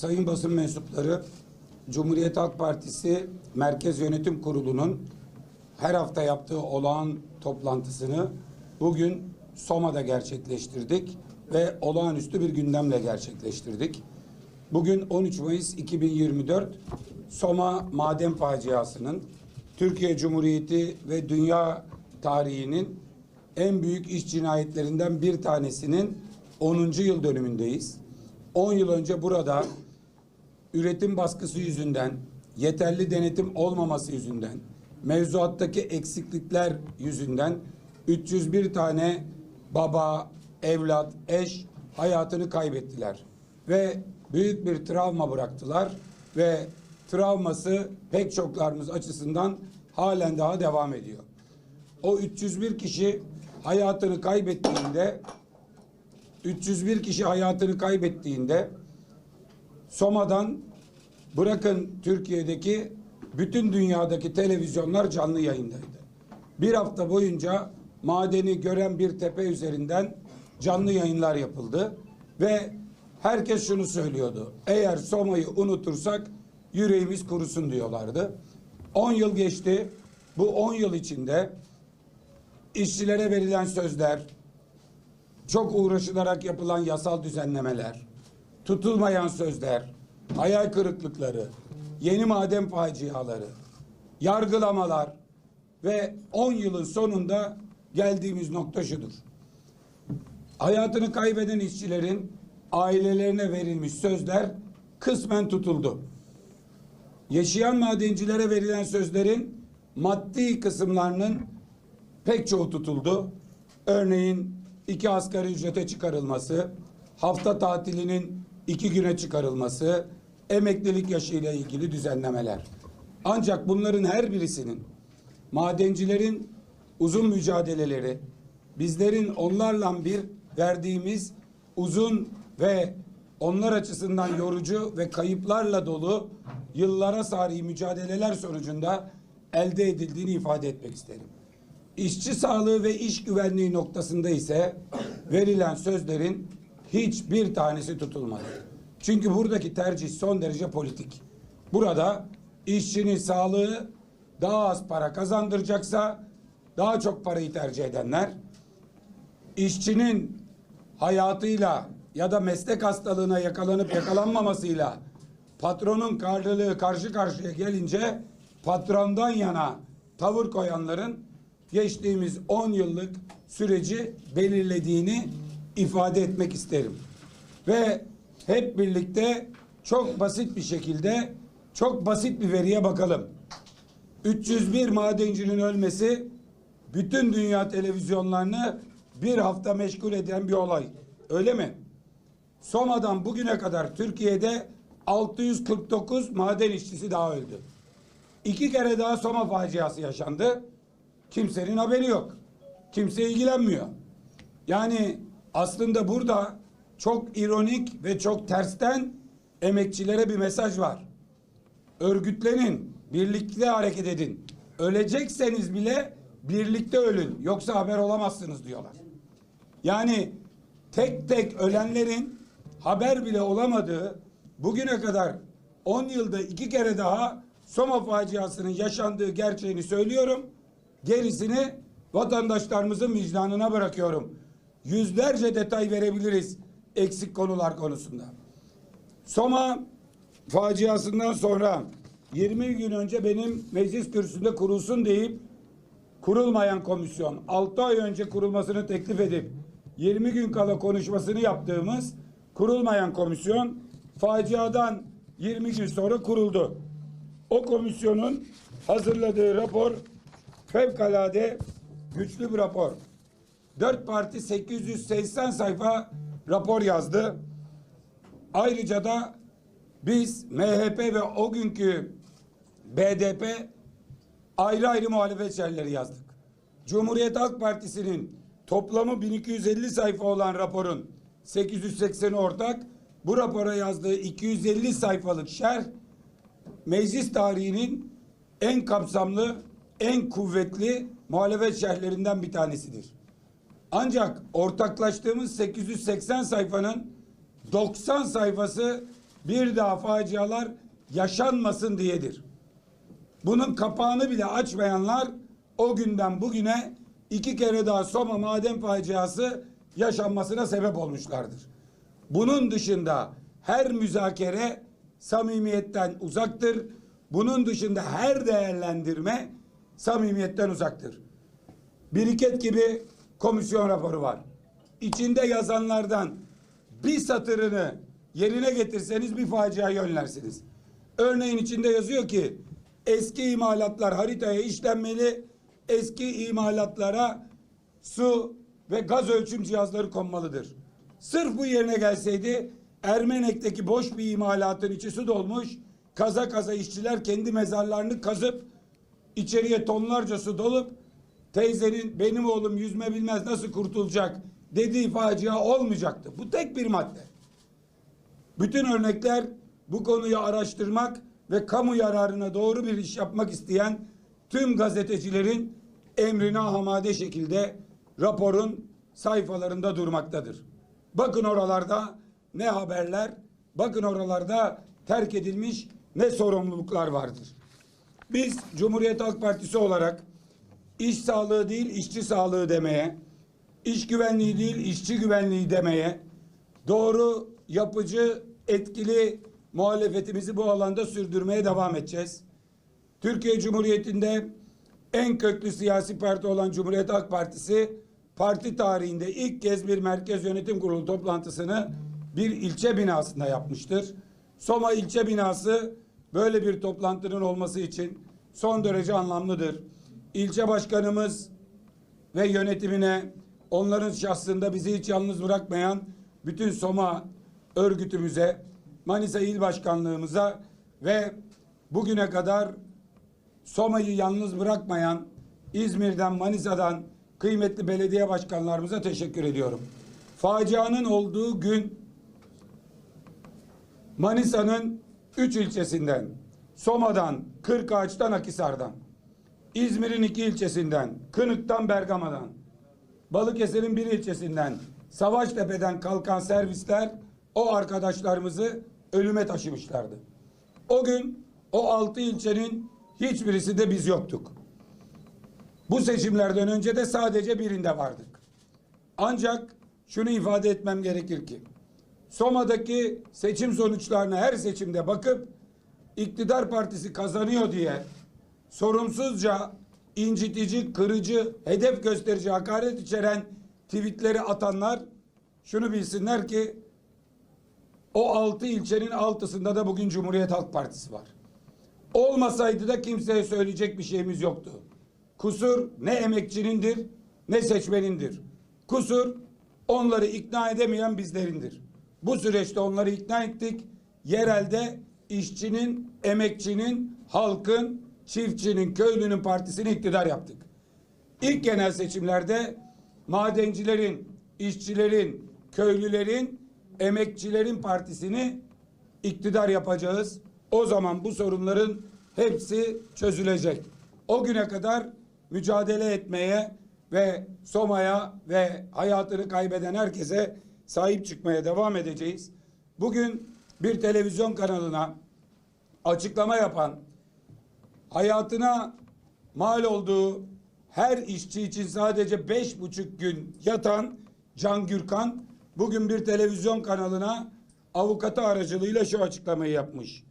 Sayın basın mensupları, Cumhuriyet Halk Partisi Merkez Yönetim Kurulu'nun her hafta yaptığı olağan toplantısını bugün Soma'da gerçekleştirdik ve olağanüstü bir gündemle gerçekleştirdik. Bugün 13 Mayıs 2024 Soma maden faciasının Türkiye Cumhuriyeti ve dünya tarihinin en büyük iş cinayetlerinden bir tanesinin 10. yıl dönümündeyiz. 10 yıl önce burada üretim baskısı yüzünden, yeterli denetim olmaması yüzünden, mevzuattaki eksiklikler yüzünden 301 tane baba, evlat, eş hayatını kaybettiler. Ve büyük bir travma bıraktılar ve travması pek çoklarımız açısından halen daha devam ediyor. O 301 kişi hayatını kaybettiğinde 301 kişi hayatını kaybettiğinde Soma'dan bırakın Türkiye'deki bütün dünyadaki televizyonlar canlı yayındaydı. Bir hafta boyunca madeni gören bir tepe üzerinden canlı yayınlar yapıldı ve herkes şunu söylüyordu. Eğer Soma'yı unutursak yüreğimiz kurusun diyorlardı. 10 yıl geçti. Bu 10 yıl içinde işçilere verilen sözler, çok uğraşılarak yapılan yasal düzenlemeler, tutulmayan sözler, hayal kırıklıkları, yeni maden faciaları, yargılamalar ve 10 yılın sonunda geldiğimiz nokta şudur. Hayatını kaybeden işçilerin ailelerine verilmiş sözler kısmen tutuldu. Yaşayan madencilere verilen sözlerin maddi kısımlarının pek çoğu tutuldu. Örneğin iki asgari ücrete çıkarılması, hafta tatilinin iki güne çıkarılması, emeklilik yaşıyla ilgili düzenlemeler. Ancak bunların her birisinin madencilerin uzun mücadeleleri, bizlerin onlarla bir verdiğimiz uzun ve onlar açısından yorucu ve kayıplarla dolu yıllara sari mücadeleler sonucunda elde edildiğini ifade etmek isterim. İşçi sağlığı ve iş güvenliği noktasında ise verilen sözlerin hiçbir tanesi tutulmadı. Çünkü buradaki tercih son derece politik. Burada işçinin sağlığı daha az para kazandıracaksa daha çok parayı tercih edenler, işçinin hayatıyla ya da meslek hastalığına yakalanıp yakalanmamasıyla patronun karlılığı karşı karşıya gelince patrondan yana tavır koyanların geçtiğimiz 10 yıllık süreci belirlediğini ifade etmek isterim. Ve hep birlikte çok basit bir şekilde çok basit bir veriye bakalım. 301 madencinin ölmesi bütün dünya televizyonlarını bir hafta meşgul eden bir olay. Öyle mi? Soma'dan bugüne kadar Türkiye'de 649 maden işçisi daha öldü. İki kere daha Soma faciası yaşandı. Kimsenin haberi yok. Kimse ilgilenmiyor. Yani aslında burada çok ironik ve çok tersten emekçilere bir mesaj var. Örgütlenin, birlikte hareket edin. Ölecekseniz bile birlikte ölün. Yoksa haber olamazsınız diyorlar. Yani tek tek ölenlerin haber bile olamadığı bugüne kadar 10 yılda iki kere daha Soma faciasının yaşandığı gerçeğini söylüyorum. Gerisini vatandaşlarımızın vicdanına bırakıyorum. Yüzlerce detay verebiliriz eksik konular konusunda. Soma faciasından sonra 20 gün önce benim meclis kürsüsünde kurulsun deyip kurulmayan komisyon 6 ay önce kurulmasını teklif edip 20 gün kala konuşmasını yaptığımız kurulmayan komisyon faciadan 20 gün sonra kuruldu. O komisyonun hazırladığı rapor fevkalade güçlü bir rapor. Dört parti 880 sayfa rapor yazdı. Ayrıca da biz MHP ve o günkü BDP ayrı ayrı muhalefet şerleri yazdık. Cumhuriyet Halk Partisi'nin toplamı 1250 sayfa olan raporun 880'i ortak, bu rapora yazdığı 250 sayfalık şerh meclis tarihinin en kapsamlı, en kuvvetli muhalefet şerhlerinden bir tanesidir. Ancak ortaklaştığımız 880 sayfanın 90 sayfası bir daha facialar yaşanmasın diyedir. Bunun kapağını bile açmayanlar o günden bugüne iki kere daha Soma maden faciası yaşanmasına sebep olmuşlardır. Bunun dışında her müzakere samimiyetten uzaktır. Bunun dışında her değerlendirme samimiyetten uzaktır. Biriket gibi komisyon raporu var. İçinde yazanlardan bir satırını yerine getirseniz bir faciayı önlersiniz. Örneğin içinde yazıyor ki eski imalatlar haritaya işlenmeli, eski imalatlara su ve gaz ölçüm cihazları konmalıdır. Sırf bu yerine gelseydi Ermenek'teki boş bir imalatın içi su dolmuş, kaza kaza işçiler kendi mezarlarını kazıp içeriye tonlarca su dolup teyzenin benim oğlum yüzme bilmez nasıl kurtulacak dediği facia olmayacaktı. Bu tek bir madde. Bütün örnekler bu konuyu araştırmak ve kamu yararına doğru bir iş yapmak isteyen tüm gazetecilerin emrine hamade şekilde raporun sayfalarında durmaktadır. Bakın oralarda ne haberler, bakın oralarda terk edilmiş ne sorumluluklar vardır. Biz Cumhuriyet Halk Partisi olarak iş sağlığı değil işçi sağlığı demeye, iş güvenliği değil işçi güvenliği demeye, doğru, yapıcı, etkili muhalefetimizi bu alanda sürdürmeye devam edeceğiz. Türkiye Cumhuriyeti'nde en köklü siyasi parti olan Cumhuriyet Halk Partisi parti tarihinde ilk kez bir merkez yönetim kurulu toplantısını bir ilçe binasında yapmıştır. Soma ilçe binası böyle bir toplantının olması için son derece anlamlıdır. İlçe başkanımız ve yönetimine onların şahsında bizi hiç yalnız bırakmayan bütün Soma örgütümüze, Manisa İl Başkanlığımıza ve bugüne kadar Soma'yı yalnız bırakmayan İzmir'den, Manisa'dan kıymetli belediye başkanlarımıza teşekkür ediyorum. Facianın olduğu gün Manisa'nın üç ilçesinden, Soma'dan, Kırkağaç'tan, Akisar'dan, İzmir'in iki ilçesinden, Kınık'tan, Bergama'dan, Balıkesir'in bir ilçesinden, Savaştepe'den kalkan servisler o arkadaşlarımızı ölüme taşımışlardı. O gün o altı ilçenin hiçbirisi de biz yoktuk. Bu seçimlerden önce de sadece birinde vardık. Ancak şunu ifade etmem gerekir ki Soma'daki seçim sonuçlarına her seçimde bakıp iktidar partisi kazanıyor diye sorumsuzca incitici, kırıcı, hedef gösterici, hakaret içeren tweetleri atanlar şunu bilsinler ki o altı ilçenin altısında da bugün Cumhuriyet Halk Partisi var. Olmasaydı da kimseye söyleyecek bir şeyimiz yoktu. Kusur ne emekçinindir ne seçmenindir. Kusur onları ikna edemeyen bizlerindir. Bu süreçte onları ikna ettik. Yerelde işçinin, emekçinin, halkın, çiftçinin, köylünün partisini iktidar yaptık. İlk genel seçimlerde madencilerin, işçilerin, köylülerin, emekçilerin partisini iktidar yapacağız. O zaman bu sorunların hepsi çözülecek. O güne kadar mücadele etmeye ve Soma'ya ve hayatını kaybeden herkese sahip çıkmaya devam edeceğiz. Bugün bir televizyon kanalına açıklama yapan hayatına mal olduğu her işçi için sadece beş buçuk gün yatan Can Gürkan bugün bir televizyon kanalına avukatı aracılığıyla şu açıklamayı yapmış.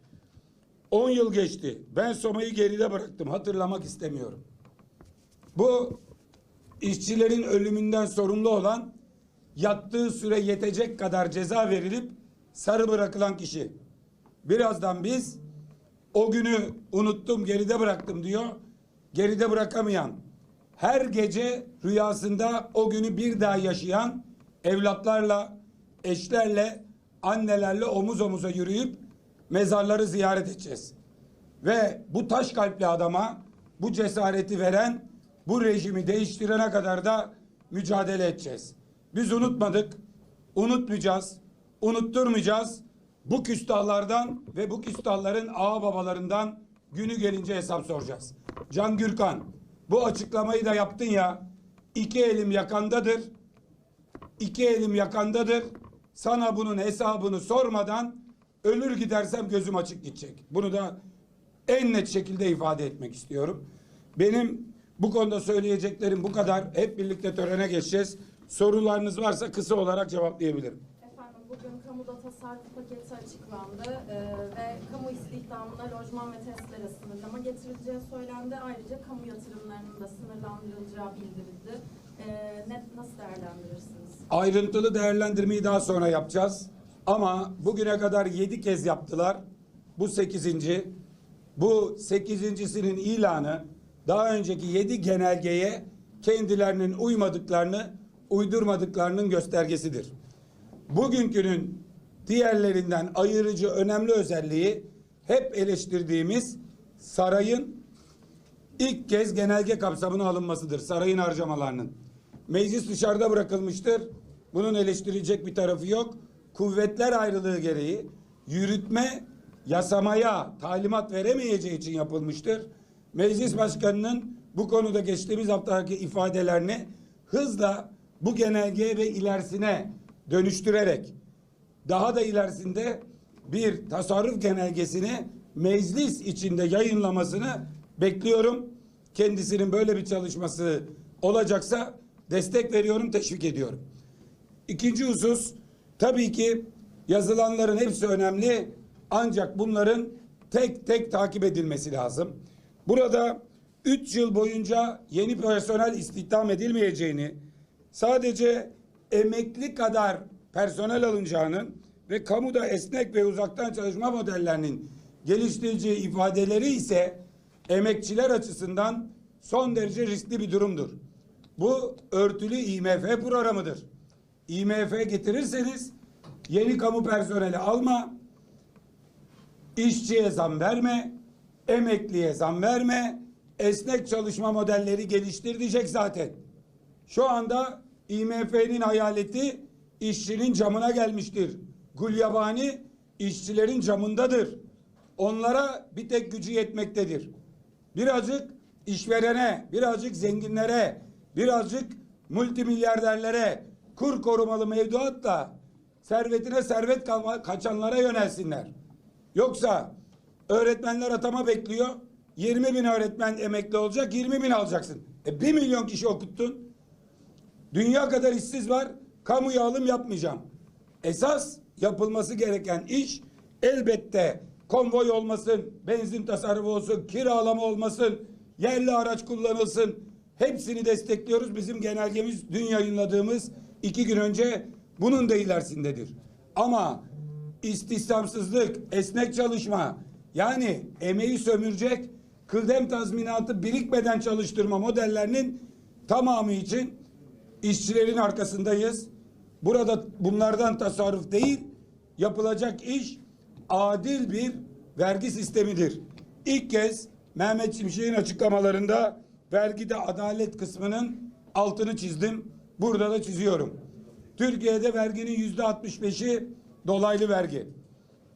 10 yıl geçti. Ben Soma'yı geride bıraktım. Hatırlamak istemiyorum. Bu işçilerin ölümünden sorumlu olan yattığı süre yetecek kadar ceza verilip sarı bırakılan kişi. Birazdan biz o günü unuttum, geride bıraktım diyor. Geride bırakamayan, her gece rüyasında o günü bir daha yaşayan evlatlarla, eşlerle, annelerle omuz omuza yürüyüp mezarları ziyaret edeceğiz. Ve bu taş kalpli adama bu cesareti veren, bu rejimi değiştirene kadar da mücadele edeceğiz. Biz unutmadık, unutmayacağız, unutturmayacağız. Bu küstahlardan ve bu küstahların ağa babalarından günü gelince hesap soracağız. Can Gürkan, bu açıklamayı da yaptın ya, iki elim yakandadır, iki elim yakandadır. Sana bunun hesabını sormadan ölür gidersem gözüm açık gidecek. Bunu da en net şekilde ifade etmek istiyorum. Benim bu konuda söyleyeceklerim bu kadar. Hep birlikte törene geçeceğiz. Sorularınız varsa kısa olarak cevaplayabilirim. Bugün kamuda tasarruf paketi açıklandı e, ve kamu istihdamına lojman ve testlere sınırlama getirileceği söylendi. Ayrıca kamu yatırımlarının da sınırlandırılacağı bildirildi. E, ne, nasıl değerlendirirsiniz? Ayrıntılı değerlendirmeyi daha sonra yapacağız. Ama bugüne kadar yedi kez yaptılar. Bu sekizinci. Bu sekizincisinin ilanı daha önceki yedi genelgeye kendilerinin uymadıklarını, uydurmadıklarının göstergesidir. Bugünkünün diğerlerinden ayırıcı önemli özelliği hep eleştirdiğimiz sarayın ilk kez genelge kapsamına alınmasıdır. Sarayın harcamalarının. Meclis dışarıda bırakılmıştır. Bunun eleştirilecek bir tarafı yok. Kuvvetler ayrılığı gereği yürütme yasamaya talimat veremeyeceği için yapılmıştır. Meclis Başkanı'nın bu konuda geçtiğimiz haftaki ifadelerini hızla bu genelgeye ve ilerisine dönüştürerek daha da ilerisinde bir tasarruf genelgesini meclis içinde yayınlamasını bekliyorum. Kendisinin böyle bir çalışması olacaksa destek veriyorum, teşvik ediyorum. İkinci husus tabii ki yazılanların hepsi önemli ancak bunların tek tek takip edilmesi lazım. Burada 3 yıl boyunca yeni personel istihdam edilmeyeceğini, sadece emekli kadar personel alınacağının ve kamuda esnek ve uzaktan çalışma modellerinin geliştireceği ifadeleri ise emekçiler açısından son derece riskli bir durumdur. Bu örtülü IMF programıdır. IMF getirirseniz yeni kamu personeli alma, işçiye zam verme, emekliye zam verme, esnek çalışma modelleri geliştir diyecek zaten. Şu anda IMF'nin hayaleti işçinin camına gelmiştir. Gulyabani işçilerin camındadır. Onlara bir tek gücü yetmektedir. Birazcık işverene, birazcık zenginlere, birazcık multimilyarderlere kur korumalı mevduatla servetine servet kalma, kaçanlara yönelsinler. Yoksa öğretmenler atama bekliyor. 20 bin öğretmen emekli olacak 20 bin alacaksın. E 1 milyon kişi okuttun. Dünya kadar işsiz var. Kamuya alım yapmayacağım. Esas yapılması gereken iş elbette konvoy olmasın, benzin tasarrufu olsun, kiralama olmasın, yerli araç kullanılsın. Hepsini destekliyoruz. Bizim genelgemiz dün yayınladığımız iki gün önce bunun da ilerisindedir. Ama istihdamsızlık, esnek çalışma yani emeği sömürecek kıdem tazminatı birikmeden çalıştırma modellerinin tamamı için işçilerin arkasındayız. Burada bunlardan tasarruf değil, yapılacak iş adil bir vergi sistemidir. İlk kez Mehmet Şimşek'in açıklamalarında vergide adalet kısmının altını çizdim. Burada da çiziyorum. Türkiye'de verginin yüzde 65'i dolaylı vergi.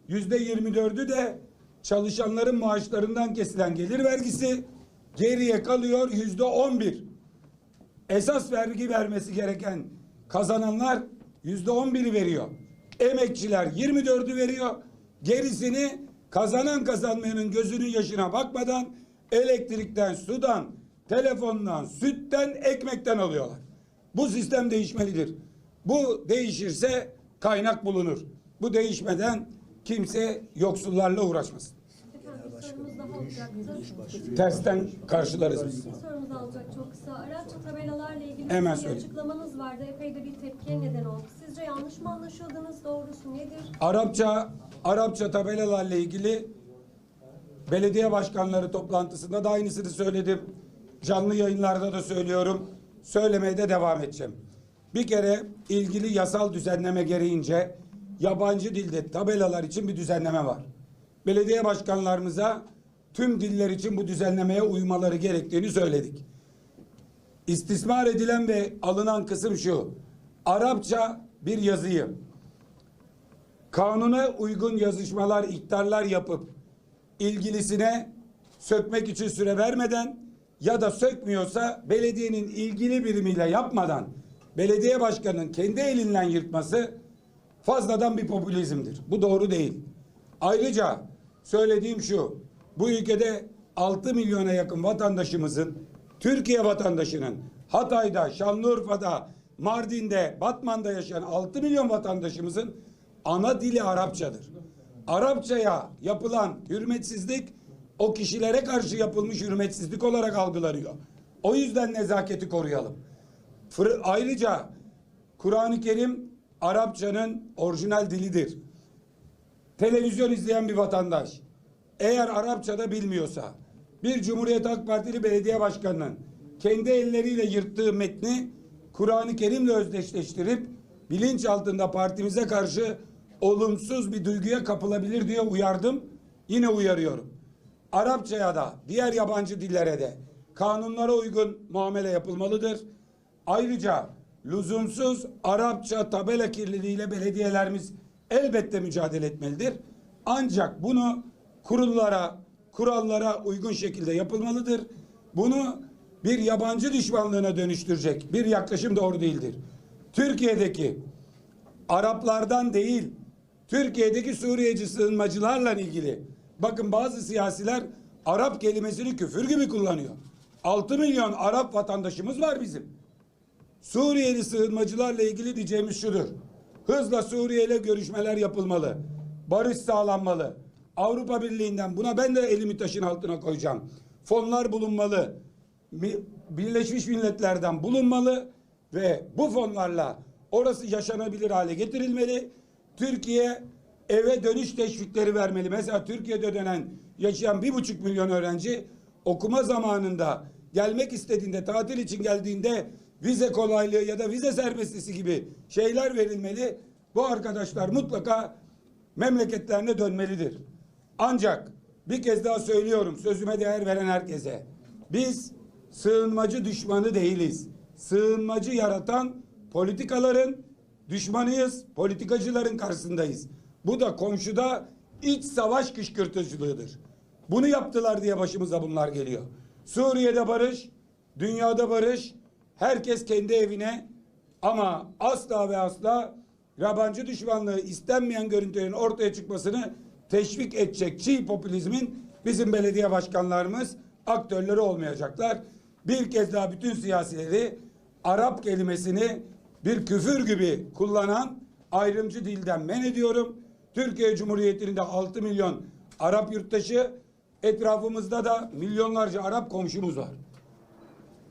Yüzde 24'ü de çalışanların maaşlarından kesilen gelir vergisi. Geriye kalıyor yüzde 11 esas vergi vermesi gereken kazananlar yüzde on biri veriyor. Emekçiler 24'ü veriyor. Gerisini kazanan kazanmayanın gözünün yaşına bakmadan elektrikten, sudan, telefondan, sütten, ekmekten alıyorlar. Bu sistem değişmelidir. Bu değişirse kaynak bulunur. Bu değişmeden kimse yoksullarla uğraşmasın. Efendim bir sorumuz daha olacaktı. Tersten karşılarız biz. Bir sorumuz alacak çok kısa. Araçlı tabelalarla ilgili Hemen bir söyle. açıklamanız vardı. Epey de bir tepkiye neden oldu. Sizce yanlış mı anlaşıldınız? Doğrusu nedir? Arapça Arapça tabelalarla ilgili belediye başkanları toplantısında da aynısını söyledim. Canlı yayınlarda da söylüyorum. Söylemeye de devam edeceğim. Bir kere ilgili yasal düzenleme gereğince yabancı dilde tabelalar için bir düzenleme var. Belediye başkanlarımıza tüm diller için bu düzenlemeye uymaları gerektiğini söyledik. İstismar edilen ve alınan kısım şu. Arapça bir yazıyı kanuna uygun yazışmalar, ihtarlar yapıp ilgilisine sökmek için süre vermeden ya da sökmüyorsa belediyenin ilgili birimiyle yapmadan belediye başkanının kendi elinden yırtması fazladan bir popülizmdir. Bu doğru değil. Ayrıca söylediğim şu. Bu ülkede 6 milyona yakın vatandaşımızın Türkiye vatandaşının Hatay'da, Şanlıurfa'da, Mardin'de, Batman'da yaşayan 6 milyon vatandaşımızın ana dili Arapçadır. Arapçaya yapılan hürmetsizlik o kişilere karşı yapılmış hürmetsizlik olarak algılanıyor. O yüzden nezaketi koruyalım. Fır- Ayrıca Kur'an-ı Kerim Arapçanın orijinal dilidir. Televizyon izleyen bir vatandaş eğer Arapçada bilmiyorsa bir Cumhuriyet Halk Partili belediye başkanının kendi elleriyle yırttığı metni Kur'an-ı Kerim'le özdeşleştirip bilinç altında partimize karşı olumsuz bir duyguya kapılabilir diye uyardım. Yine uyarıyorum. Arapçaya da diğer yabancı dillere de kanunlara uygun muamele yapılmalıdır. Ayrıca lüzumsuz Arapça tabela kirliliğiyle belediyelerimiz elbette mücadele etmelidir. Ancak bunu kurullara, kurallara uygun şekilde yapılmalıdır. Bunu bir yabancı düşmanlığına dönüştürecek bir yaklaşım doğru değildir. Türkiye'deki Araplardan değil, Türkiye'deki Suriyeci sığınmacılarla ilgili. Bakın bazı siyasiler Arap kelimesini küfür gibi kullanıyor. 6 milyon Arap vatandaşımız var bizim. Suriyeli sığınmacılarla ilgili diyeceğimiz şudur. Hızla Suriye ile görüşmeler yapılmalı. Barış sağlanmalı. Avrupa Birliği'nden buna ben de elimi taşın altına koyacağım. Fonlar bulunmalı. Mi- Birleşmiş Milletler'den bulunmalı ve bu fonlarla orası yaşanabilir hale getirilmeli. Türkiye eve dönüş teşvikleri vermeli. Mesela Türkiye'de dönen yaşayan bir buçuk milyon öğrenci okuma zamanında gelmek istediğinde tatil için geldiğinde vize kolaylığı ya da vize serbestisi gibi şeyler verilmeli. Bu arkadaşlar mutlaka memleketlerine dönmelidir. Ancak bir kez daha söylüyorum sözüme değer veren herkese. Biz sığınmacı düşmanı değiliz. Sığınmacı yaratan politikaların düşmanıyız. Politikacıların karşısındayız. Bu da komşuda iç savaş kışkırtıcılığıdır. Bunu yaptılar diye başımıza bunlar geliyor. Suriye'de barış, dünyada barış, herkes kendi evine ama asla ve asla yabancı düşmanlığı istenmeyen görüntülerin ortaya çıkmasını teşvik edecek çiğ popülizmin bizim belediye başkanlarımız aktörleri olmayacaklar. Bir kez daha bütün siyasileri Arap kelimesini bir küfür gibi kullanan ayrımcı dilden men ediyorum. Türkiye Cumhuriyeti'nde de 6 milyon Arap yurttaşı etrafımızda da milyonlarca Arap komşumuz var.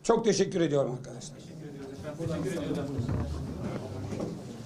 Çok teşekkür ediyorum arkadaşlar. Teşekkür ediyoruz efendim. Teşekkür ediyoruz.